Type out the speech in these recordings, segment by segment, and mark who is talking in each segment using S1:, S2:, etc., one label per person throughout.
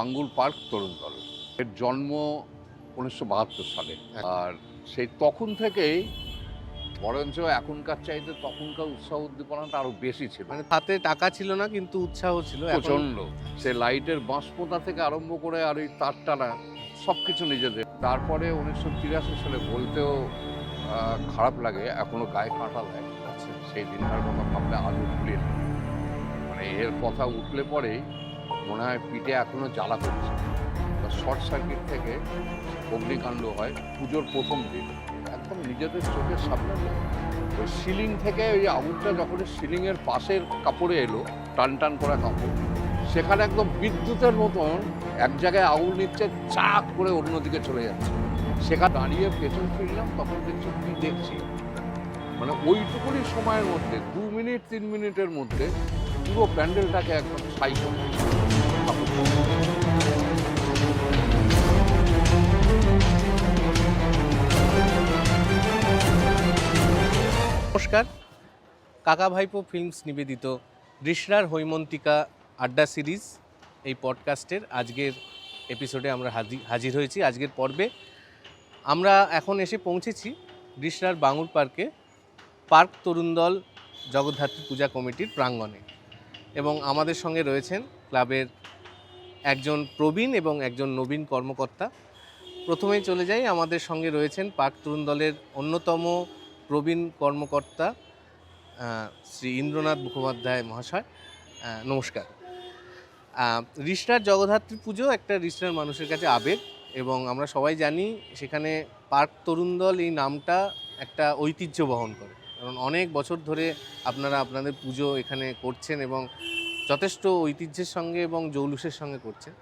S1: Bangur park তরুণ দল। এর জন্ম উনিশশো বাহাত্তর সালে। আর সেই তখন থেকেই বরঞ্চ এখনকার চাইতে তখনকার উৎসাহ উদ্দীপনাটা আরও বেশি ছিল।
S2: মানে হাতে টাকা ছিল না কিন্তু উৎসাহ ছিল।
S1: প্রচণ্ড সে লাইটের বাঁশ পোতা থেকে আরম্ভ করে আর ওই তার টানা সব কিছু নিজেদের। তারপরে উনিশশো তিরাশি সালে বলতেও খারাপ লাগে এখনও গায়ে কাঁটা দেয়।
S2: আচ্ছা,
S1: সেই দিনটার কথা ভাবলে আজও ভুলে মানে এর কথা উঠলে পরেই মনে হয় পিঠে এখনও জ্বালা করছে। শর্ট সার্কিট থেকে অগ্নিকাণ্ড হয় পুজোর প্রথম দিন। একদম নিজেদের চোখের সামনে ওই সিলিং থেকে ওই আগুনটা যখন সিলিংয়ের পাশের কাপড়ে এলো, টান টান করা কাপড়, সেখানে একদম বিদ্যুতের মতন এক জায়গায় আগুন নিচ্ছে, চাক করে অন্যদিকে চলে যাচ্ছে। সেখানে দাঁড়িয়ে পেছন ফিরলাম, তখন দেখছি কি দেখছি? মানে ওইটুকুনি সময়ের মধ্যে, দু মিনিট, তিন মিনিটের মধ্যে পুরো প্যান্ডেলটাকে একদম ছাই করে
S2: নমস্কার। কাকা ভাইপো ফিল্মস নিবেদিত রিশরার হৈমন্তিকা আড্ডা সিরিজ এই পডকাস্টের আজকের এপিসোডে আমরা হাজি- হাজির হয়েছি। আজকের পর্বে আমরা এখন এসে পৌঁছেছি রিশরার বাঙুর পার্কে পার্ক তরুণ দল জগদ্ধাত্রী পূজা কমিটির প্রাঙ্গণে এবং আমাদের সঙ্গে রয়েছেন ক্লাবের একজন প্রবীণ এবং একজন নবীন কর্মকর্তা। প্রথমেই চলে যাই, আমাদের সঙ্গে রয়েছেন পার্ক তরুণ দলের অন্যতম প্রবীণ কর্মকর্তা শ্রী ইন্দ্রনাথ মুখোপাধ্যায় মহাশয় নমস্কার। আহ, রিষ্টার জগদ্ধাত্রী পুজো একটা রিষ্টার মানুষের কাছে আবেগ এবং আমরা সবাই জানি সেখানে পার্ক তরুণ দল এই নামটা একটা ঐতিহ্য বহন করে। কারণ অনেক বছর ধরে আপনারা আপনাদের পুজো এখানে করছেন এবং যথেষ্ট ঐতিহ্যের সঙ্গে এবং জৌলুসের সঙ্গে করছেন।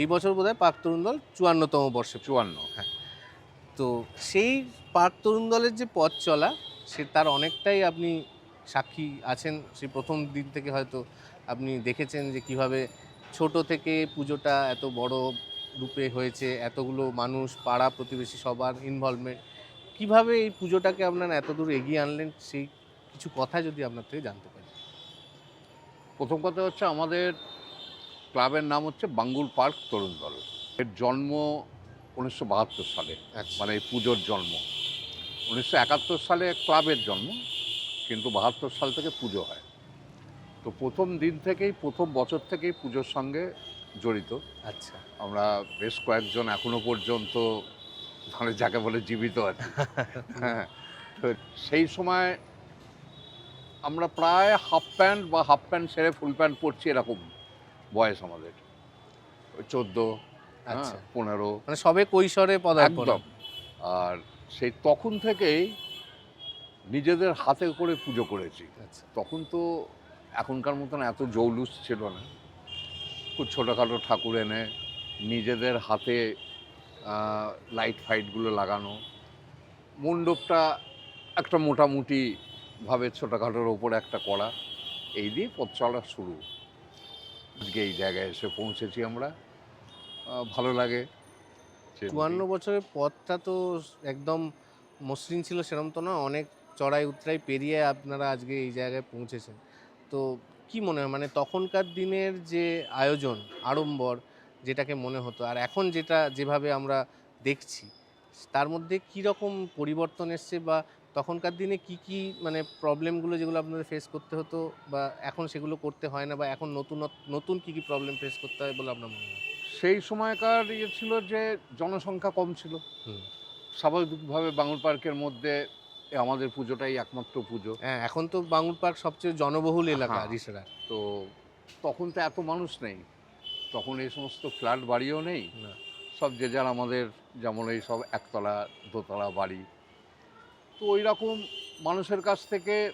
S2: এই বছর বোধহয় পার্ক তরুণ দল চুয়ান্নতম বর্ষে
S1: চুয়ান্ন হ্যাঁ।
S2: তো সেই পার্ক তরুণ দলের যে পথ চলা সে তার অনেকটাই আপনি সাক্ষী আছেন। সেই প্রথম দিন থেকে হয়তো আপনি দেখেছেন যে কীভাবে ছোট থেকে পুজোটা এত বড় রূপে হয়েছে এতগুলো মানুষ পাড়া প্রতিবেশী সবার ইনভলভমেন্ট কীভাবে এই পুজোটাকে আপনারা এত দূর এগিয়ে আনলেন সেই কিছু কথা যদি আপনার থেকে জানতে পারি।
S1: প্রথম কথা হচ্ছে আমাদের ক্লাবের নাম হচ্ছে বাঙ্গুল পার্ক তরুণ দল। এর জন্ম উনিশশো বাহাত্তর সালে। মানে এই পুজোর জন্ম। উনিশশো একাত্তর সালে ক্লাবের জন্ম কিন্তু বাহাত্তর সাল থেকে পুজো হয়। তো প্রথম দিন থেকেই প্রথম বছর থেকেই পুজোর সঙ্গে জড়িত।
S2: আচ্ছা।
S1: আমরা বেশ কয়েকজন এখনও পর্যন্ত মানে যাকে বলে জীবিত আছি। হ্যাঁ তো সেই সময় আমরা প্রায় হাফ প্যান্ট বা হাফ প্যান্ট ছেড়ে ফুল প্যান্ট পরছি এরকম বয়স আমাদের। চোদ্দ
S2: আচ্ছা।
S1: পনেরো।
S2: মানে সবে কৈশোরে পদার্পণ।
S1: একদম। আর সেই তখন থেকেই নিজেদের হাতে করে পুজো করেছি।
S2: আচ্ছা।
S1: তখন তো এখনকার মতন এত জৌলুস ছিল না। খুব ছোটোখাটো ঠাকুর এনে নিজেদের হাতে লাইট ফাইটগুলো লাগানো। মণ্ডপটা একটা মোটামুটি ভাবে ছোটোখাটোর ওপর একটা করা। এই দিয়ে পথ চলা শুরু। আজকে এই জায়গায় এসে পৌঁছেছি আমরা। ভালো লাগে।
S2: চুয়ান্ন বছরের পথটা তো একদম মসৃণ ছিল সেরকম তো না অনেক চড়াই উতরাই পেরিয়ে আপনারা আজকে এই জায়গায় পৌঁছেছেন। তো কি মনে হয় মানে তখনকার দিনের যে আয়োজন আড়ম্বর যেটাকে মনে হতো আর এখন যেটা যেভাবে আমরা দেখছি তার মধ্যে কি রকম পরিবর্তন এসছে বা তখনকার দিনে কি কি মানে প্রবলেমগুলো যেগুলো আপনাদের ফেস করতে হতো বা এখন সেগুলো করতে হয় না বা এখন নতুন নতুন কি কি প্রবলেম ফেস করতে হয় বলে আপনার মনে হয়?
S1: সেই সময়কার ইয়ে ছিল যে জনসংখ্যা কম ছিল। স্বাভাবিকভাবে বাঙুর পার্কের মধ্যে আমাদের পুজোটাই একমাত্র পুজো।
S2: হ্যাঁ এখন তো বাঙুর পার্ক সবচেয়ে জনবহুল এলাকা
S1: হ্যাঁ।
S2: রিসেরা।
S1: তো তখন তো এত মানুষ নেই। তখন এই সমস্ত ফ্ল্যাট বাড়িও নেই।
S2: না।
S1: সব যে যার আমাদের যেমন এই সব একতলা দোতলা বাড়ি। তো ওই রকম মানুষের কাছ থেকে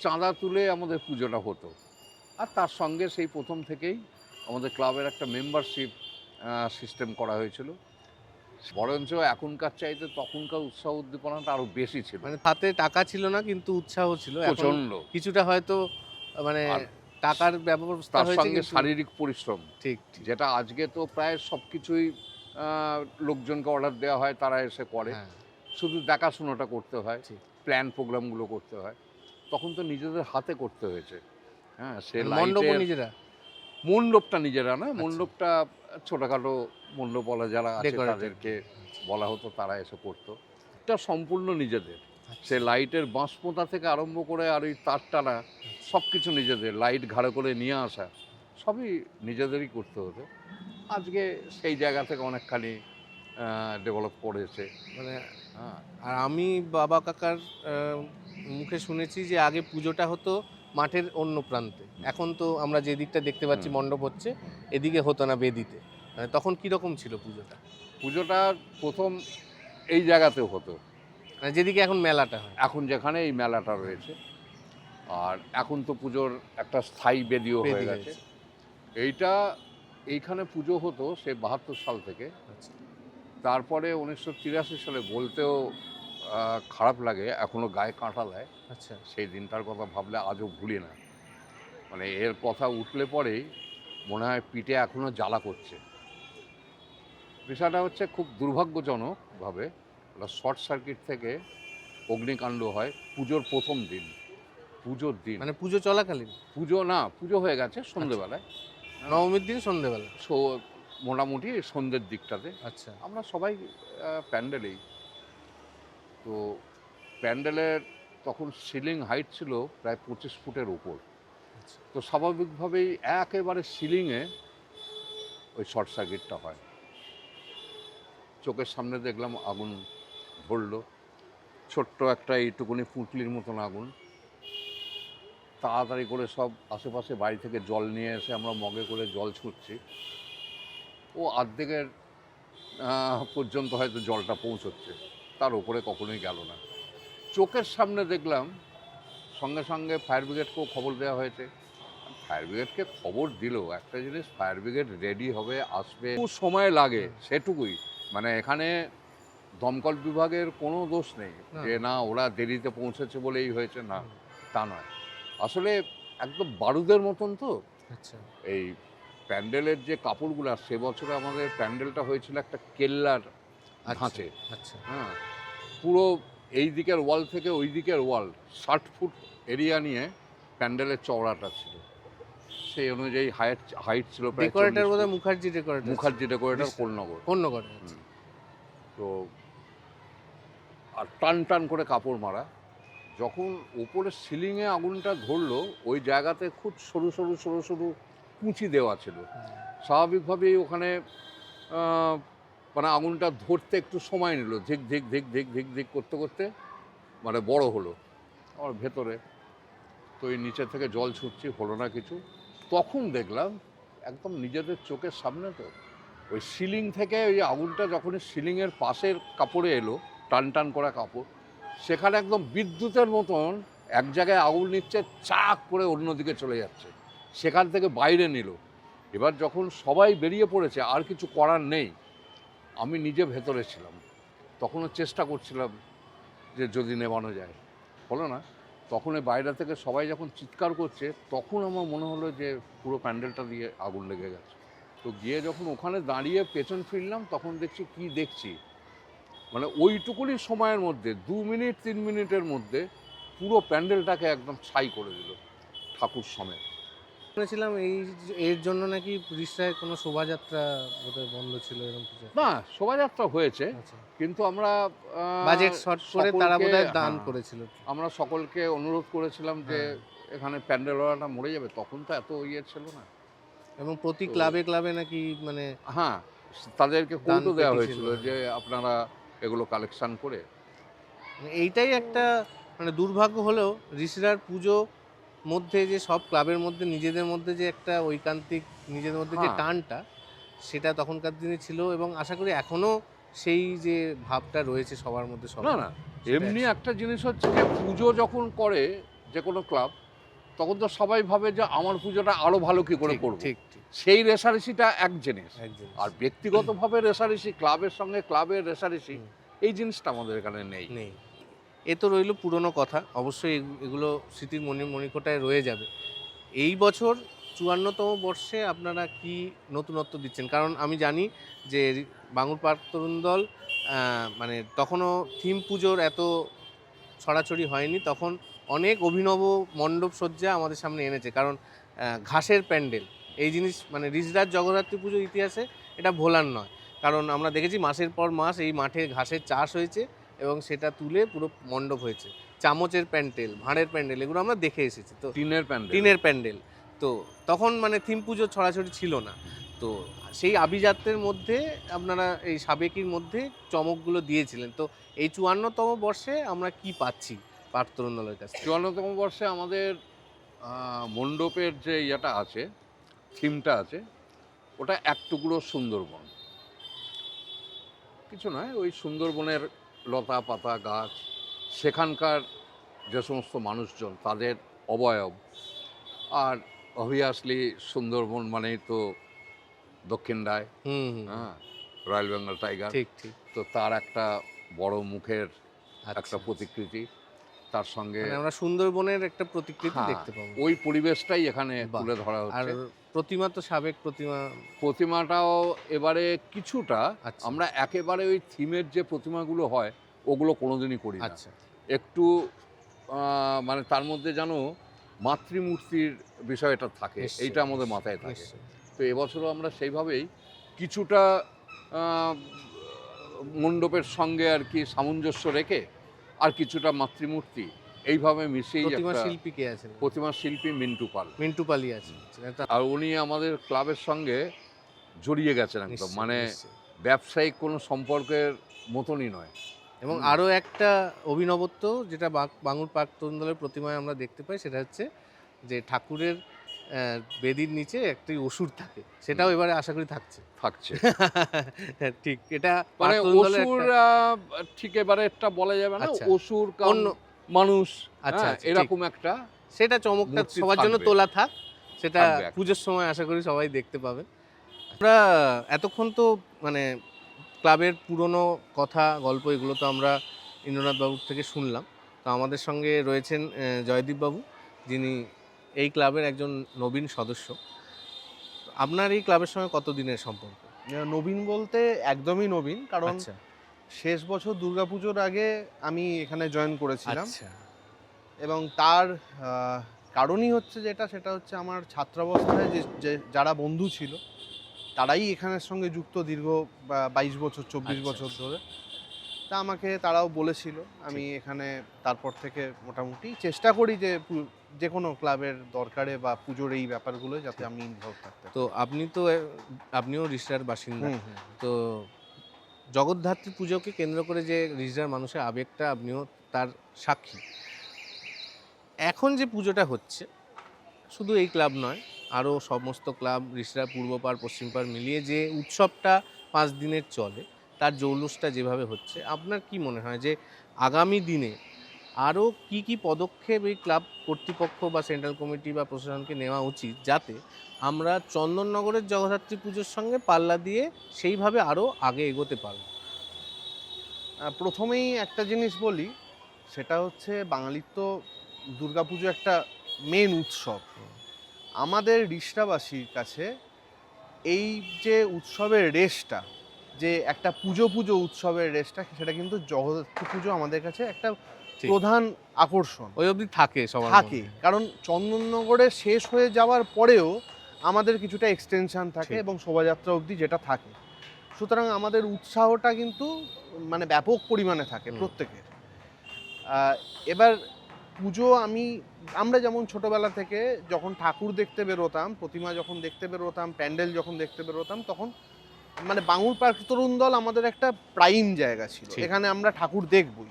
S1: চাঁদা তুলে আমাদের পুজোটা হতো। আর তার সঙ্গে সেই প্রথম থেকেই আমাদের ক্লাবের একটা মেম্বারশিপ সিস্টেম করা হয়েছিল। বরঞ্চ এখনকার চাইতে তখনকার উৎসাহ উদ্দীপনাটা আরও বেশি ছিল।
S2: মানে হাতে টাকা ছিল না কিন্তু উৎসাহ ছিল। এখন
S1: প্রচণ্ড।
S2: কিছুটা হয়তো মানে টাকার ব্যবস্থা
S1: তার সঙ্গে শারীরিক পরিশ্রম।
S2: ঠিক
S1: যেটা আজকে তো প্রায় সব কিছুই লোকজনকে অর্ডার দেওয়া হয় তারা এসে করে।
S2: হ্যাঁ।
S1: শুধু দেখাশোনাটা করতে হয়। প্ল্যান প্রোগ্রামগুলো করতে হয়। তখন তো নিজেদের হাতে করতে হয়েছে। হ্যাঁ সে
S2: মানে
S1: লাইটের
S2: নিজেরা?
S1: মণ্ডপটা নিজেরা না
S2: আচ্ছা।
S1: মণ্ডপটা ছোটোখাটো মণ্ডপলা যারা আছে তাদেরকে বলা হতো তারা এসে করতো। এটা সম্পূর্ণ নিজেদের। সে লাইটের বাঁশ পোঁতা থেকে আরম্ভ করে আর ওই তার টানা সব কিছু নিজেদের লাইট ঘাড়ে করে নিয়ে আসা সবই নিজেদেরই করতে হতো। আজকে সেই জায়গা থেকে অনেকখানি ডেভেলপ করেছে।
S2: মানে আর আমি বাবা কাকার মুখে শুনেছি যে আগে পুজোটা হতো মাঠের অন্য প্রান্তে। এখন তো আমরা যে দিকটা দেখতে পাচ্ছি মণ্ডপ হচ্ছে এদিকে হতো না বেদিতে। মানে তখন কীরকম ছিল পুজোটা?
S1: পুজোটা প্রথম এই জায়গাতেও হতো।
S2: মানে যেদিকে এখন মেলাটা হয়।
S1: এখন যেখানে এই মেলাটা রয়েছে। আর এখন তো পুজোর একটা স্থায়ী বেদিও হয়ে গেছে। এইটা এইখানে পুজো হতো সে বাহাত্তর সাল থেকে।
S2: আচ্ছা।
S1: তারপরে উনিশশো তিরাশি সালে বলতেও খারাপ লাগে এখনও গায়ে কাঁটা দেয়।
S2: আচ্ছা।
S1: সেই দিনটার কথা ভাবলে আজও ভুলি না। মানে এর কথা উঠলে পরেই মনে হয় পিঠে এখনও জ্বালা করছে। বিষয়টা হচ্ছে খুব দুর্ভাগ্যজনকভাবে শর্ট সার্কিট থেকে অগ্নিকাণ্ড হয় পুজোর প্রথম দিন। পুজোর দিন।
S2: মানে পুজো চলাকালীন?
S1: পুজো না পুজো হয়ে গেছে সন্ধেবেলায়।
S2: নবমীর দিন সন্ধেবেলা?
S1: সো মোটামুটি সন্ধ্যের দিকটাতে।
S2: আচ্ছা।
S1: আমরা সবাই প্যান্ডেলেই তো প্যান্ডেলের তখন সিলিং হাইট ছিল প্রায় পঁচিশ ফুটের উপর।
S2: আচ্ছা।
S1: তো স্বাভাবিকভাবেই একেবারে সিলিংয়ে ওই শর্ট সার্কিটটা হয়। চোখের সামনে দেখলাম আগুন ধরলো। ছোট্ট একটা এইটুকুনি পুঁটলির মতন আগুন। তাড়াতাড়ি করে সব আশেপাশে বাড়ি থেকে জল নিয়ে এসে আমরা মগে করে জল ছুটছি ও আর্ধেকের পর্যন্ত হয়তো জলটা পৌঁছচ্ছে। তার উপরে কখনোই গেল না। চোখের সামনে দেখলাম সঙ্গে সঙ্গে ফায়ার ব্রিগেডকেও খবর দেওয়া হয়েছে। ফায়ার ব্রিগেডকে খবর দিল একটা জিনিস ফায়ার ব্রিগেড রেডি হবে আসবে সময় লাগে সেটুকুই। মানে এখানে দমকল বিভাগের কোনো দোষ নেই যে না ওরা দেরিতে পৌঁছেছে বলেই হয়েছে না তা নয়। আসলে একদম বারুদের মতন তো।
S2: আচ্ছা।
S1: এই প্যান্ডেলের যে কাপড়গুলো সে বছরে আমাদের প্যান্ডেলটা হয়েছিল একটা কেল্লার ধাঁচে
S2: আচ্ছা।
S1: হ্যাঁ পুরো এই দিকের ওয়াল থেকে ওই দিকের ওয়াল ষাট ফুট এরিয়া নিয়ে প্যান্ডেলের চওড়াটা ছিল। সেই অনুযায়ী হাইট হাইট ছিল
S2: ডেকোরেটর
S1: 40
S2: বোধহয়। মুখার্জি ডেকোরেটর
S1: মুখার্জি ডেকোরেটর
S2: আচ্ছা।
S1: হুম। তো আর টান টান করে কাপড় মারা। যখন ওপরে সিলিংয়ে আগুনটা ধরলো ওই জায়গাতে খুব সরু সরু সরু সরু কুচি দেওয়া ছিল। স্বাভাবিকভাবেই ওখানে মানে আগুনটা ধরতে একটু সময় নিল, ধিক ধিক ধিক ধিক ধিক ধিক করতে করতে মানে বড় হলো। আমার ভেতরে তো এই নিচে থেকে জল ছুটছি, হলো না কিছু। তখন দেখলাম একদম নিজেদের চোখের সামনে তো ওই সিলিং থেকে ওই আগুনটা যখন সিলিংয়ের পাশের কাপড়ে এলো, টান টান করা কাপড়, সেখানে একদম বিদ্যুতের মতন এক জায়গায় আগুন নিচ্ছে, চাক করে অন্যদিকে চলে যাচ্ছে। সেখান থেকে বাইরে নিল। এবার যখন সবাই বেরিয়ে পড়েছে, আর কিছু করার নেই। আমি নিজে ভেতরে ছিলাম। তখনও চেষ্টা করছিলাম যে যদি নেবানো যায়। হলো না তখন বাইরে থেকে সবাই যখন চিৎকার করছে, তখন আমার মনে হলো যে পুরো প্যান্ডেলটা দিয়ে আগুন লেগে গেছে। তো গিয়ে যখন ওখানে দাঁড়িয়ে পেছন ফিরলাম, তখন দেখছি কি দেখছি? মানে ওইটুকুনি সময়ের মধ্যে, দু মিনিট, তিন মিনিটের মধ্যে পুরো প্যান্ডেলটাকে একদম ছাই করে দিল ঠাকুর সমেত।
S2: শুনেছিলাম এই এর জন্য নাকি উড়িষ্যায় কোনো শোভাযাত্রা বোধহয় বন্ধ ছিল এরকম কিছু?
S1: না শোভাযাত্রা হয়েছে
S2: আচ্ছা।
S1: কিন্তু আমরা
S2: বাজেট শর্ট করে তারা বোধহয় দান
S1: হ্যাঁ,
S2: করেছিল।
S1: আমরা সকলকে অনুরোধ করেছিলাম যে
S2: হ্যাঁ।
S1: এখানে প্যান্ডেলওয়ালাটা মরে যাবে তখন তো এত ইয়ে ছিল না।
S2: এবং প্রতি ক্লাবে ক্লাবে নাকি মানে
S1: হ্যাঁ তাদেরকে
S2: দান
S1: কৌটো দেওয়া হয়েছিল
S2: হ্যাঁ।
S1: যে আপনারা এগুলো কালেকশন করে।
S2: মানে এইটাই একটা মানে দুর্ভাগ্য হলেও ঋষিরার পুজো মধ্যে যে সব ক্লাবের মধ্যে নিজেদের মধ্যে যে একটা ঐকান্তিক নিজেদের মধ্যে যে
S1: হ্যাঁ।
S2: টানটা সেটা তখনকার দিনে ছিল এবং আশা করি এখনও সেই যে ভাবটা রয়েছে সবার মধ্যে সব
S1: না না এমনি একটা জিনিস হচ্ছে যে পুজো যখন করে যে কোনো ক্লাব তখন তো সবাই ভাবে যে আমার পুজোটা আরও ভালো কি করে করব।
S2: ঠিক ঠিক।
S1: সেই রেশারেশিটা এক জিনিস। আর ব্যক্তিগতভাবে রেশারেশি ক্লাবের সঙ্গে ক্লাবের রেশারেশি এই জিনিসটা আমাদের এখানে নেই।
S2: নেই। এ তো রইল পুরনো কথা। অবশ্যই এগু- এগুলো স্মৃতির মণি মণিকোটায় রয়ে যাবে। এই বছর চুয়ান্নতম বর্ষে আপনারা কি নতুনত্ব দিচ্ছেন? কারণ আমি জানি যে বাঙুর পার্ক তরুণ দল মানে তখনও থিম পুজোর এত ছড়াছড়ি হয়নি। তখন অনেক অভিনব মণ্ডপ সজ্জা আমাদের সামনে এনেছে। কারণ ঘাসের প্যান্ডেল। এই জিনিস মানে রিজরাজ জগদ্ধাত্রী পুজোর ইতিহাসে এটা ভোলার নয়। কারণ আমরা দেখেছি মাসের পর মাস এই মাঠে ঘাসের চাষ হয়েছে। এবং সেটা তুলে পুরো মণ্ডপ হয়েছে। চামচের প্যান্ডেল ভাঁড়ের প্যান্ডেল এগুলো আমরা দেখে এসেছি। তো
S1: টিনের প্যান্ডেল।
S2: টিনের প্যান্ডেল। তো তখন মানে থিম পুজো ছড়াছড়ি ছিল না। তো সেই আভিজাত্যের মধ্যে আপনারা এই সাবেকির মধ্যে চমকগুলো দিয়েছিলেন। তো এই চুয়ান্নতম বর্ষে আমরা কি পাচ্ছি পার্থ তরুণ দলের কাছে
S1: চুয়ান্নতম বর্ষে আমাদের মণ্ডপের যে ইয়েটা আছে থিমটা আছে ওটা এক টুকরো সুন্দরবন। কিছু নয় ওই সুন্দরবনের লতা পাতা গাছ সেখানকার যে সমস্ত মানুষজন তাদের অবয়ব। আর অবভিয়াসলি সুন্দরবন মানেই তো দক্ষিণ রায়। হ্যাঁ রয়্যাল বেঙ্গল টাইগার।
S2: ঠিক ঠিক।
S1: তো তার একটা বড় মুখের একটা
S2: আচ্ছা
S1: প্রতিকৃতি। তার সঙ্গে
S2: মানে আমরা সুন্দরবনের একটা প্রতিকৃতি
S1: হ্যাঁ,
S2: দেখতে পাবো।
S1: ওই পরিবেশটাই এখানে তুলে ধরা হচ্ছে।
S2: প্রতিমা তো সাবেক প্রতিমা।
S1: প্রতিমাটাও এবারে কিছুটা
S2: আচ্ছা।
S1: আমরা একেবারে ওই থিমের যে প্রতিমাগুলো হয় ওগুলো কোনোদিনই করি না।
S2: আচ্ছা।
S1: একটু মানে তার মধ্যে যেন মাতৃমূর্তির বিষয়টা থাকে এইটা আমাদের মাথায় থাকে। তো এবছরও আমরা সেইভাবেই কিছুটা মণ্ডপের সঙ্গে আর কি সামঞ্জস্য রেখে আর কিছুটা মাতৃমূর্তি এইভাবে মিশিয়ে
S2: প্রতিমা শিল্পী কে আছেন?
S1: প্রতিমা শিল্পী মিন্টু পাল।
S2: মিন্টু পালি আছেন
S1: আর উনি আমাদের ক্লাবের সঙ্গে জড়িয়ে গেছেন একদম মানে ব্যবসায়িক কোনো সম্পর্কের মতনই নয়।
S2: এবং আরও একটা অভিনবত্ব যেটা বাঙুর পাক তরুণ দলের প্রতিমায় আমরা দেখতে পাই সেটা হচ্ছে যে ঠাকুরের বেদির নিচে একটি অসুর থাকে সেটাও এবারে আশা করি থাকছে।
S1: থাকছে।
S2: ঠিক এটা
S1: মানে ঠিক এবারে একটা বলা যাবে না
S2: আচ্ছা।
S1: অসুর
S2: অন্য
S1: মানুষ
S2: আচ্ছা
S1: হ্যাঁ,
S2: আচ্ছা,
S1: এরকম একটা
S2: সেটা চমকটা সবার জন্য তোলা থাক সেটা পুজোর সময় আশা করি সবাই দেখতে পাবেন আমরা এতক্ষণ তো মানে ক্লাবের পুরনো কথা গল্প এগুলো তো আমরা ইন্দ্রনাথ বাবুর থেকে শুনলাম। তো আমাদের সঙ্গে রয়েছেন জয়দীপ বাবু যিনি এই ক্লাবের একজন নবীন সদস্য। তো আপনার এই ক্লাবের সঙ্গে কত দিনের সম্পর্ক
S3: নবীন বলতে একদমই নবীন কারণ
S2: আচ্ছা।
S3: শেষ বছর দুর্গাপুজোর আগে আমি এখানে জয়েন করেছিলাম।
S2: আচ্ছা।
S3: এবং তার কারণই হচ্ছে যেটা সেটা হচ্ছে আমার ছাত্রাবস্থায় যে যে যারা বন্ধু ছিল তারাই এখানের সঙ্গে যুক্ত দীর্ঘ বাইশ বছর চব্বিশ
S2: আচ্ছা,
S3: বছর
S2: আচ্ছা।
S3: ধরে। তা আমাকে তারাও বলেছিল আমি এখানে তারপর থেকে মোটামুটি চেষ্টা করি যে যে কোনো ক্লাবের দরকারে বা পুজোর এই ব্যাপারগুলো যাতে আমি ইনভলভ থাকতে
S2: তো আপনি তো আপনিও রিস্টার বাসিন্দা। তো জগদ্ধাত্রী পুজোকে কেন্দ্র করে যে রিজার মানুষের আবেগটা আপনিও তার সাক্ষী। এখন যে পুজোটা হচ্ছে, শুধু এই ক্লাব নয়, আরও সমস্ত ক্লাব রিসরা পূর্বপার পশ্চিমপাড় মিলিয়ে যে উৎসবটা পাঁচ দিনের চলে, তার জৌলুসটা যেভাবে হচ্ছে, আপনার কি মনে হয় যে আগামী দিনে আরও কি কি পদক্ষেপ এই ক্লাব কর্তৃপক্ষ বা সেন্ট্রাল কমিটি বা প্রশাসনকে নেওয়া উচিত যাতে আমরা চন্দননগরের জগদ্ধাত্রী পুজোর সঙ্গে পাল্লা দিয়ে সেইভাবে আরও আগে এগোতে পারব
S3: প্রথমেই একটা জিনিস বলি, সেটা হচ্ছে বাঙালির তো দুর্গাপুজো একটা মেন উৎসব আমাদের রিষ্টাবাসীর কাছে এই যে উৎসবের রেসটা যে একটা পুজো পুজো উৎসবের রেসটা সেটা কিন্তু জগদ্ধাত্রী পুজো আমাদের কাছে একটা। প্রধান আকর্ষণ।
S2: ওই অবধি থাকে সবার
S3: থাকে। কারণ চন্দননগরে শেষ হয়ে যাওয়ার পরেও আমাদের কিছুটা এক্সটেনশন থাকে এবং শোভাযাত্রা অবধি যেটা থাকে। সুতরাং আমাদের উৎসাহটা কিন্তু মানে ব্যাপক পরিমাণে থাকে প্রত্যেকের এবার পুজো আমি আমরা যেমন ছোটবেলা থেকে যখন ঠাকুর দেখতে বেরোতাম প্রতিমা যখন দেখতে বেরোতাম প্যান্ডেল যখন দেখতে বেরোতাম তখন মানে বাঙুর পার্ক তরুণ দল আমাদের একটা প্রাইম জায়গা ছিল। এখানে আমরা ঠাকুর দেখবই।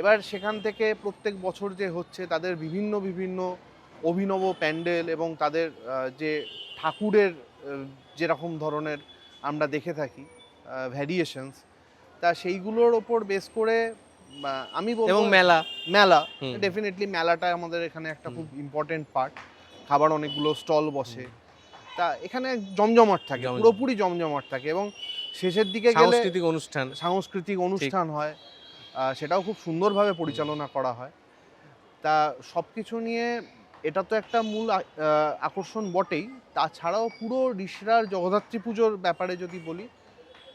S3: এবার সেখান থেকে প্রত্যেক বছর যে হচ্ছে তাদের বিভিন্ন বিভিন্ন অভিনব প্যান্ডেল এবং তাদের যে ঠাকুরের যেরকম ধরনের আমরা দেখে থাকি ভ্যারিয়েশনস তা সেইগুলোর ওপর বেস করে আমি বলব
S2: এবং মেলা।
S3: মেলা ডেফিনেটলি মেলাটা আমাদের এখানে একটা খুব ইম্পর্টেন্ট পার্ট খাবার অনেকগুলো স্টল বসে। তা এখানে জমজমাট থাকে পুরোপুরি জমজমাট থাকে এবং শেষের দিকে গেলে
S2: সাংস্কৃতিক অনুষ্ঠান।
S3: সাংস্কৃতিক অনুষ্ঠান হয়। সেটাও খুব সুন্দরভাবে পরিচালনা করা হয়। তা সব কিছু নিয়ে এটা তো একটা মূল আকর্ষণ বটেই। তাছাড়াও পুরো ঋষরার জগদ্ধাত্রী পুজোর ব্যাপারে যদি বলি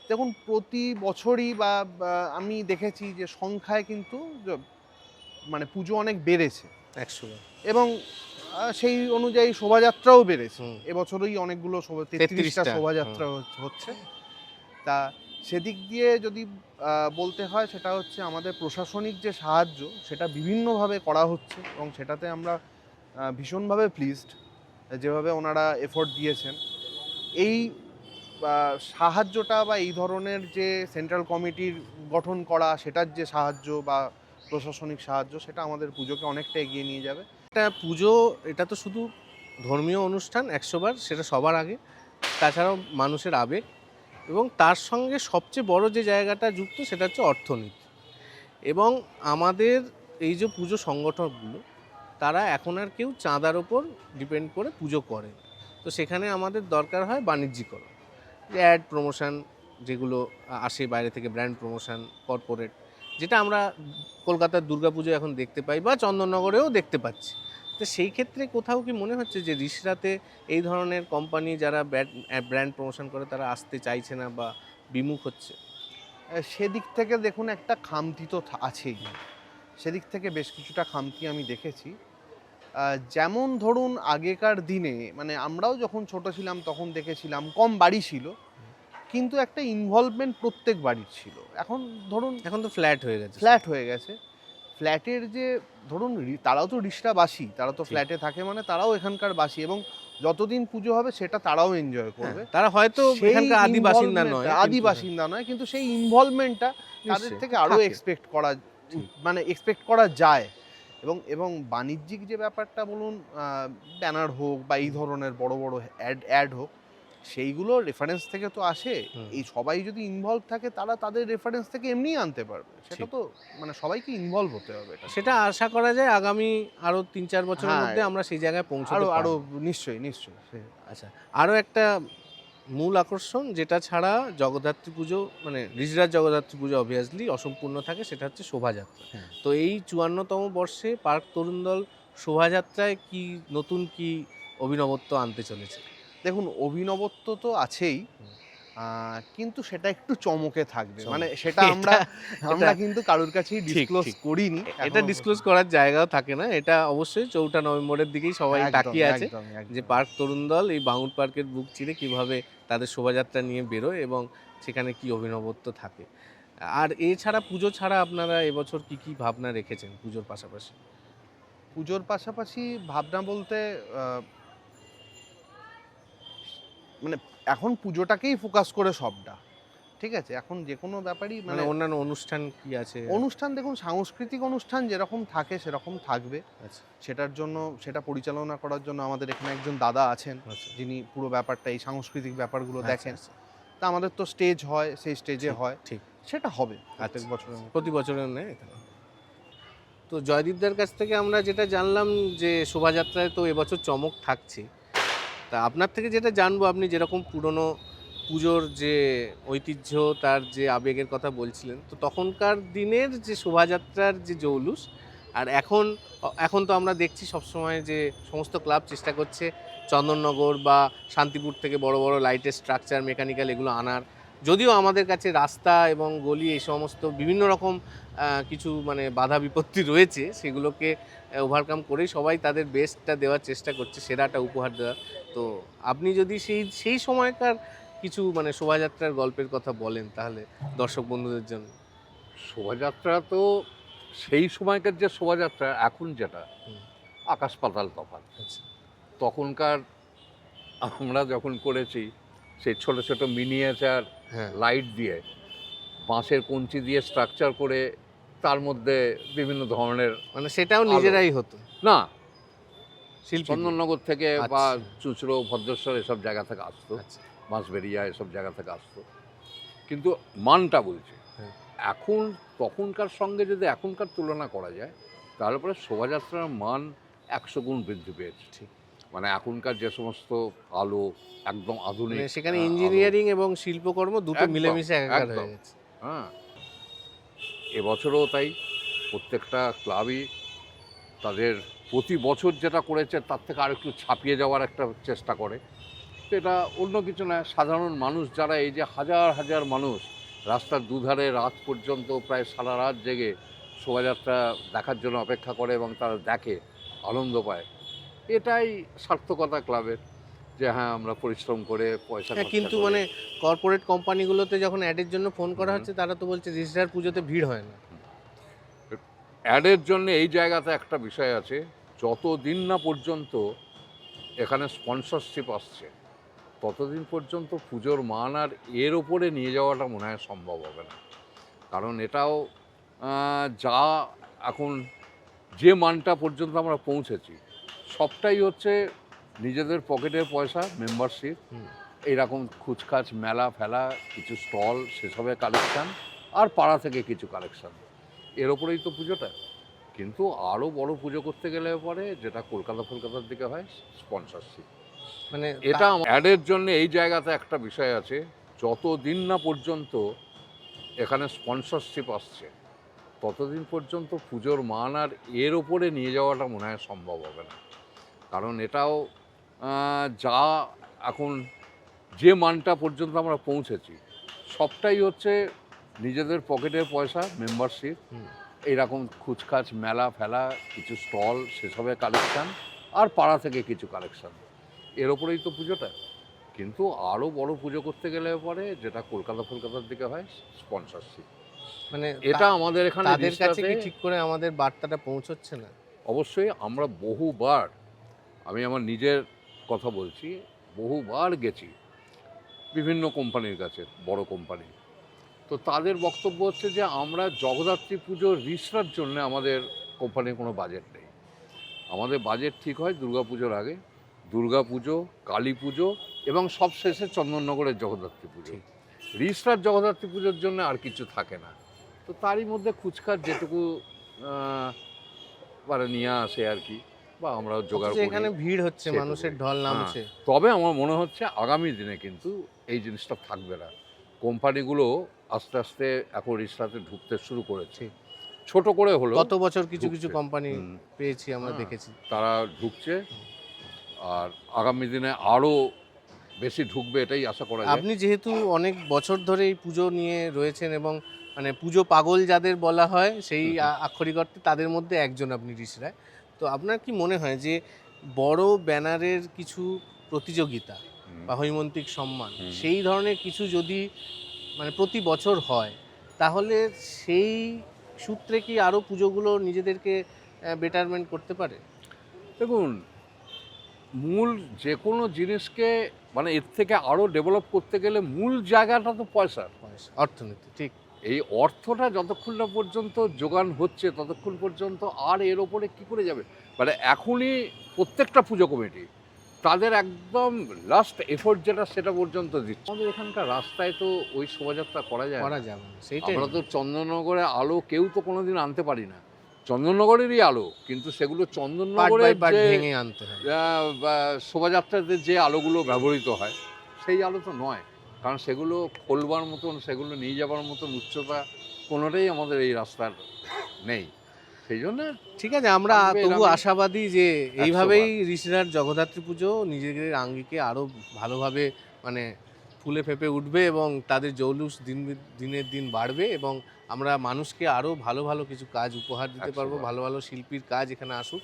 S3: দেখুন প্রতি বছরই বা আমি দেখেছি যে সংখ্যায় কিন্তু মানে পুজো অনেক বেড়েছে। এবং সেই অনুযায়ী শোভাযাত্রাও বেড়েছে। এবছরই অনেকগুলো শোভা
S2: 33টা,
S3: তেত্রিশটা শোভাযাত্রা হচ্ছে। তা সেদিক দিয়ে যদি বলতে হয় সেটা হচ্ছে আমাদের প্রশাসনিক যে সাহায্য, সেটা বিভিন্নভাবে করা হচ্ছে এবং সেটাতে আমরা ভীষণভাবে প্লিজড যেভাবে ওনারা এফোর্ট দিয়েছেন। এই সাহায্যটা বা এই ধরনের যে সেন্ট্রাল কমিটির গঠন করা, সেটার যে সাহায্য বা প্রশাসনিক সাহায্য, সেটা আমাদের পুজোকে অনেকটা এগিয়ে নিয়ে যাবে।
S2: একটা পুজো, এটা তো শুধু ধর্মীয় অনুষ্ঠান একশোবার সেটা সবার আগে। তাছাড়াও মানুষের আবেগ। এবং তার সঙ্গে সবচেয়ে বড় যে জায়গাটা যুক্ত সেটা হচ্ছে অর্থনীতি। এবং আমাদের এই যে পুজো সংগঠনগুলো, তারা এখন আর কেউ চাঁদার ওপর ডিপেন্ড করে পুজো করে তো সেখানে আমাদের দরকার হয় বাণিজ্যিকরণ। যে অ্যাড প্রমোশন যেগুলো আসে বাইরে থেকে ব্র্যান্ড প্রমোশন, কর্পোরেট, যেটা আমরা কলকাতার দুর্গাপুজো এখন দেখতে পাই বা চন্দননগরেও দেখতে পাচ্ছি। তো সেই ক্ষেত্রে কোথাও কি মনে হচ্ছে যে রিসরাতে এই ধরনের কোম্পানি যারা ব্র্যান্ড প্রমোশন করে তারা আসতে চাইছে না বা বিমুখ হচ্ছে?
S3: সেদিক থেকে দেখুন একটা খামতি তো আছেই। সেদিক থেকে বেশ কিছুটা খামতি আমি দেখেছি। যেমন ধরুন আগেকার দিনে মানে আমরাও যখন ছোট ছিলাম তখন দেখেছিলাম কম বাড়ি ছিল কিন্তু একটা ইনভলভমেন্ট প্রত্যেক বাড়ির ছিল। এখন ধরুন
S2: এখন তো ফ্ল্যাট হয়ে গেছে।
S3: ফ্ল্যাট হয়ে গেছে। ফ্ল্যাটের যে ধরুন তারাও তো রিসটা বাসি তারা তো ফ্ল্যাটে থাকে মানে তারাও এখানকার বাসি এবং যতদিন পুজো হবে সেটা তারাও এনজয়
S2: হ্যাঁ,
S3: করবে।
S2: তারা হয়তো এখানকার আদি বাসিন্দা নয়
S3: আদি বাসিন্দা নয় কিন্তু সেই ইনভলভমেন্টটা তাদের থেকে
S2: আরও
S3: এক্সপেক্ট করা মানে এক্সপেক্ট করা যায়। এবং এবং বাণিজ্যিক যে ব্যাপারটা বলুন ব্যানার হোক বা এই ধরনের বড় বড় অ্যাড অ্যাড হোক সেইগুলো রেফারেন্স থেকে তো আসে। এই সবাই যদি ইনভলভ থাকে তারা তাদের রেফারেন্স থেকে এমনিই আনতে পারবে। সেটা তো মানে সবাইকে ইনভলভ হতে হবে
S2: সেটা আশা করা যায় আগামী আরও তিন চার বছরের
S3: হ্যাঁ।
S2: মধ্যে আমরা সেই জায়গায় পৌঁছাতে
S3: আরও
S2: আরও
S3: নিশ্চয়ই নিশ্চয়ই।
S2: আচ্ছা আরও একটা মূল আকর্ষণ যেটা ছাড়া জগদ্ধাত্রী পুজো মানে রিজরাজ জগদ্ধাত্রী পুজো অবভিয়াসলি অসম্পূর্ণ থাকে সেটা হচ্ছে শোভাযাত্রা।
S3: হ্যাঁ।
S2: তো এই চুয়ান্নতম বর্ষে পার্ক তরুণ দল শোভাযাত্রায় কি নতুন কি অভিনবত্ব আনতে চলেছে?
S3: দেখুন অভিনবত্ব তো আছেই কিন্তু সেটা একটু চমকে থাকবে। মানে সেটা আমরা আমরা কিন্তু কারোর কাছেই ডিসক্লোজ। করিনি।
S2: এটা ডিসক্লোজ করার জায়গাও থাকে না। এটা অবশ্যই চৌঠা নভেম্বরের দিকেই সবাই তাকিয়ে আছে। যে পার্ক তরুণ দল এই বাঙুর পার্কের বুক চিরে কীভাবে তাদের শোভাযাত্রা নিয়ে বেরোয় এবং সেখানে কি অভিনবত্ব থাকে। আর এছাড়া পুজো ছাড়া আপনারা এবছর কি কি ভাবনা রেখেছেন পুজোর পাশাপাশি?
S3: পুজোর পাশাপাশি ভাবনা বলতে মানে এখন পুজোটাকেই ফোকাস করে সবটা। ঠিক আছে? এখন যে কোনো ব্যাপারই
S2: মানে
S3: মানে
S2: অন্যান্য অনুষ্ঠান কি আছে?
S3: অনুষ্ঠান দেখুন সাংস্কৃতিক অনুষ্ঠান যেরকম থাকে সেরকম থাকবে।
S2: আচ্ছা।
S3: সেটার জন্য সেটা পরিচালনা করার জন্য আমাদের এখানে একজন দাদা আছেন
S2: আচ্ছা।
S3: যিনি পুরো ব্যাপারটা এই সাংস্কৃতিক ব্যাপারগুলো
S2: আচ্ছা,
S3: দেখেন। তা আমাদের তো স্টেজ হয় সেই স্টেজে হয়।
S2: ঠিক।
S3: সেটা হবে প্রত্যেক বছরের
S2: প্রতি বছরের নেয় তো জয়দীপদের কাছ থেকে আমরা যেটা জানলাম যে শোভাযাত্রায় তো এবছর চমক থাকছে তা আপনার থেকে যেটা জানব, আপনি যেরকম পুরনো পুজোর যে ঐতিহ্য, তার যে আবেগের কথা বলছিলেন, তো তখনকার দিনের যে শোভাযাত্রার যে জৌলুস, আর এখন এখন তো আমরা দেখছি সবসময় যে সমস্ত ক্লাব চেষ্টা করছে চন্দননগর বা শান্তিপুর থেকে বড় বড় লাইটের স্ট্রাকচার মেকানিক্যাল এগুলো আনার। যদিও আমাদের কাছে রাস্তা এবং গলি এই সমস্ত বিভিন্ন রকম কিছু মানে বাধা বিপত্তি রয়েছে, সেগুলোকে ওভারকাম করেই সবাই তাদের বেস্টটা দেওয়ার চেষ্টা করছে সেরাটা উপহার দেওয়ার। তো আপনি যদি সেই সেই সময়কার কিছু মানে শোভাযাত্রার গল্পের কথা বলেন তাহলে দর্শক বন্ধুদের জন্য।
S1: শোভাযাত্রা তো সেই সময়কার যে শোভাযাত্রা এখন যেটা। আকাশ পাতাল তফাৎ।
S2: আচ্ছা।
S1: তখনকার আমরা যখন করেছি সেই ছোট ছোট মিনিয়েচার
S2: হ্যাঁ।
S1: লাইট দিয়ে বাঁশের কঞ্চি দিয়ে স্ট্রাকচার করে তার মধ্যে বিভিন্ন ধরনের
S2: মানে সেটাও নিজেরাই হতো?
S1: না। চন্দননগর থেকে বা
S2: আচ্ছা।
S1: চুচড়ো ভদ্রেশ্বর এসব জায়গা থেকে আসতো।
S2: আচ্ছা।
S1: বাঁশবেরিয়া এসব জায়গা থেকে আসতো। কিন্তু মানটা বলছে
S2: হ্যাঁ।
S1: এখন তখনকার সঙ্গে যদি এখনকার তুলনা করা যায় তাহলে পরে শোভাযাত্রার মান একশো গুণ বৃদ্ধি পেয়েছে।
S2: ঠিক।
S1: মানে এখনকার যে সমস্ত আলো একদম আধুনিক
S2: মানে সেখানে ইঞ্জিনিয়ারিং এবং শিল্পকর্ম দুটো মিলেমিশে একাকার হয়ে গেছে।
S1: হ্যাঁ। এবছরও তাই প্রত্যেকটা ক্লাবই তাদের প্রতি বছর যেটা করেছে তার থেকে আরেকটু ছাপিয়ে যাওয়ার একটা চেষ্টা করে। তো এটা অন্য কিছু না, সাধারণ মানুষ যারা এই যে হাজার হাজার মানুষ রাস্তার দুধারে রাত পর্যন্ত প্রায় সারা রাত জেগে শোভাযাত্রা দেখার জন্য অপেক্ষা করে এবং তারা দেখে, আনন্দ পায়, এটাই সার্থকতা ক্লাবের। যে হ্যাঁ আমরা পরিশ্রম করে পয়সা
S2: হ্যাঁ, কিন্তু মানে কর্পোরেট কোম্পানিগুলোতে যখন অ্যাডের জন্য ফোন করা হচ্ছে তারা তো বলছে রিজিস্টার পুজোতে ভিড় হয় না।
S1: অ্যাডের জন্য এই জায়গাতে একটা বিষয় আছে যতদিন না পর্যন্ত এখানে স্পন্সরশিপ আসছে ততদিন পর্যন্ত পুজোর মান আর এর ওপরে নিয়ে যাওয়াটা মনে হয় সম্ভব হবে না। কারণ এটাও যা এখন যে মানটা পর্যন্ত আমরা পৌঁছেছি সবটাই হচ্ছে নিজেদের পকেটের পয়সা মেম্বারশিপ। এইরকম খুচখাচ মেলা ফেলা কিছু স্টল সেসবের কালেকশান আর পাড়া থেকে কিছু কালেকশান এর ওপরেই তো পুজোটা। কিন্তু আরও বড় পুজো করতে গেলে পরে যেটা কলকাতা কলকাতার দিকে হয় স্পন্সরশিপ
S2: মানে
S1: এটা অ্যাডের জন্য এই জায়গাতে একটা বিষয় আছে যতদিন না পর্যন্ত এখানে স্পন্সরশিপ আসছে ততদিন পর্যন্ত পুজোর মান আর এর ওপরে নিয়ে যাওয়াটা মনে হয় সম্ভব হবে না। কারণ এটাও যা এখন যে মানটা পর্যন্ত আমরা পৌঁছেছি সবটাই হচ্ছে নিজেদের পকেটের পয়সা মেম্বারশিপ। এইরকম খুচখাচ মেলা ফেলা কিছু স্টল সেসবের কালেকশান আর পাড়া থেকে কিছু কালেকশান এর ওপরেই তো পুজোটা। কিন্তু আরও বড় পুজো করতে গেলে পরে যেটা কলকাতা কলকাতার দিকে হয় স্পন্সরশিপ
S2: মানে
S1: এটা আমাদের এখানে
S2: তাদের কাছে কি ঠিক করে আমাদের বার্তাটা পৌঁছচ্ছে না?
S1: অবশ্যই আমরা বহুবার আমি আমার নিজের কথা বলছি বহুবার গেছি বিভিন্ন কোম্পানির কাছে বড় কোম্পানি। তো তাদের বক্তব্য হচ্ছে যে আমরা জগদ্ধাত্রী পুজোর রিসরার জন্য আমাদের কোম্পানির কোনো বাজেট নেই। আমাদের বাজেট ঠিক হয় দুর্গা পুজোর আগে দুর্গা পুজো কালী পুজো এবং সব শেষে চন্দননগরের জগদ্ধাত্রী পুজো। রিসরার জগদ্ধাত্রী পুজোর জন্য আর কিছু থাকে না। তো তারই মধ্যে খুচখাচ যেটুকু মানে নিয়ে আসে আর কি। বা আমরাও জোগাড় করি
S2: এখানে ভিড় হচ্ছে মানুষের ঢল
S1: হ্যাঁ।
S2: নামছে।
S1: তবে আমার মনে হচ্ছে আগামী দিনে কিন্তু এই জিনিসটা থাকবে না। কোম্পানিগুলো আস্তে আস্তে এখন রিক্সাতে ঢুকতে শুরু করেছে। ছোট করে হলো
S2: গত বছর কিছু কিছু কোম্পানি পেয়েছি আমরা
S1: হ্যাঁ।
S2: দেখেছি।
S1: তারা ঢুকছে। আর আগামী দিনে আরও বেশি ঢুকবে এটাই আশা করা যায়।
S2: আপনি যেহেতু অনেক বছর ধরে এই পুজো নিয়ে রয়েছেন এবং মানে পুজো পাগল যাদের বলা হয় সেই। আক্ষরিক অর্থে তাদের মধ্যে একজন আপনি ঋষিরায় তো আপনার কি মনে হয় যে বড় ব্যানারের কিছু প্রতিযোগিতা বা হৈমন্তিক সম্মান সেই ধরনের কিছু যদি মানে প্রতি বছর হয় তাহলে সেই সূত্রে কি আরও পুজোগুলো নিজেদেরকে বেটারমেন্ট করতে পারে?
S1: দেখুন মূল যে কোনো জিনিসকে মানে এর থেকে আরও ডেভেলপ করতে গেলে মূল জায়গাটা তো পয়সা
S2: পয়সা, অর্থনীতি ঠিক।
S1: এই অর্থটা যতক্ষণ না পর্যন্ত যোগান হচ্ছে ততক্ষণ পর্যন্ত আর এর ওপরে কি করে যাবে? মানে এখনই প্রত্যেকটা পুজো কমিটি তাদের একদম লাস্ট এফোর্ট যেটা সেটা পর্যন্ত দিচ্ছে। আমাদের এখানকার রাস্তায় তো ওই শোভাযাত্রা করা যায়
S2: করা যাবে না সেইটাই।
S1: আমরা তো চন্দননগরে আলো কেউ তো কোনোদিন আনতে পারি না। চন্দননগরেরই আলো কিন্তু সেগুলো যে
S2: ভেঙে আনতে হয়।
S1: শোভাযাত্রাতে যে আলোগুলো ব্যবহৃত হয় সেই আলো তো নয়। কারণ সেগুলো খোলবার মতন সেগুলো নিয়ে যাবার মতন উচ্চতা কোনোটাই আমাদের এই রাস্তার নেই। সেই জন্য
S2: ঠিক আছে আমরা তবু আশাবাদী যে এইভাবেই ঋষিরার জগদ্ধাত্রী পুজো নিজেদের আঙ্গিকে আরও ভালোভাবে মানে ফুলে ফেপে উঠবে এবং তাদের জৌলুস দিন দিনের দিন বাড়বে এবং আমরা মানুষকে আরও ভালো ভালো কিছু কাজ উপহার দিতে পারব ভালো ভালো শিল্পীর কাজ এখানে আসুক।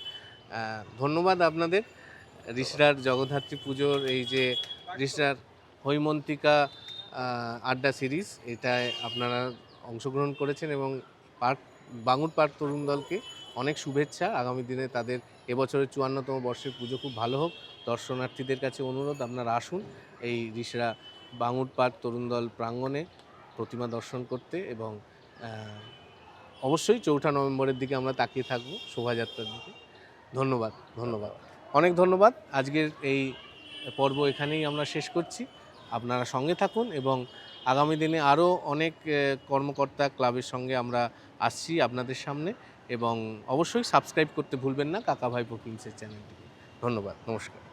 S2: ধন্যবাদ আপনাদের। ঋষিরার জগদ্ধাত্রী পুজোর এই যে ঋষিরার হৈমন্তিকা আড্ডা সিরিজ, এটায় আপনারা অংশগ্রহণ করেছেন এবং পার্ক, বাঙুর পার্ক তরুণ দলকে অনেক শুভেচ্ছা। আগামী দিনে তাদের এবছরের চুয়ান্নতম বর্ষের পুজো খুব ভালো হোক। দর্শনার্থীদের কাছে অনুরোধ, আপনারা আসুন এই ঋষরা বাঙুর পার্ক তরুণ দল প্রাঙ্গণে প্রতিমা দর্শন করতে এবং অবশ্যই চৌঠা নভেম্বরের দিকে আমরা তাকিয়ে থাকব শোভাযাত্রার দিকে। ধন্যবাদ ধন্যবাদ। অনেক ধন্যবাদ। আজকের এই পর্ব এখানেই আমরা শেষ করছি। আপনারা সঙ্গে থাকুন এবং আগামী দিনে আরও অনেক কর্মকর্তা ক্লাবের সঙ্গে আমরা আসছি আপনাদের সামনে এবং অবশ্যই সাবস্ক্রাইব করতে ভুলবেন না কাকা ভাই ফিল্মসের চ্যানেলটিকে। ধন্যবাদ, নমস্কার।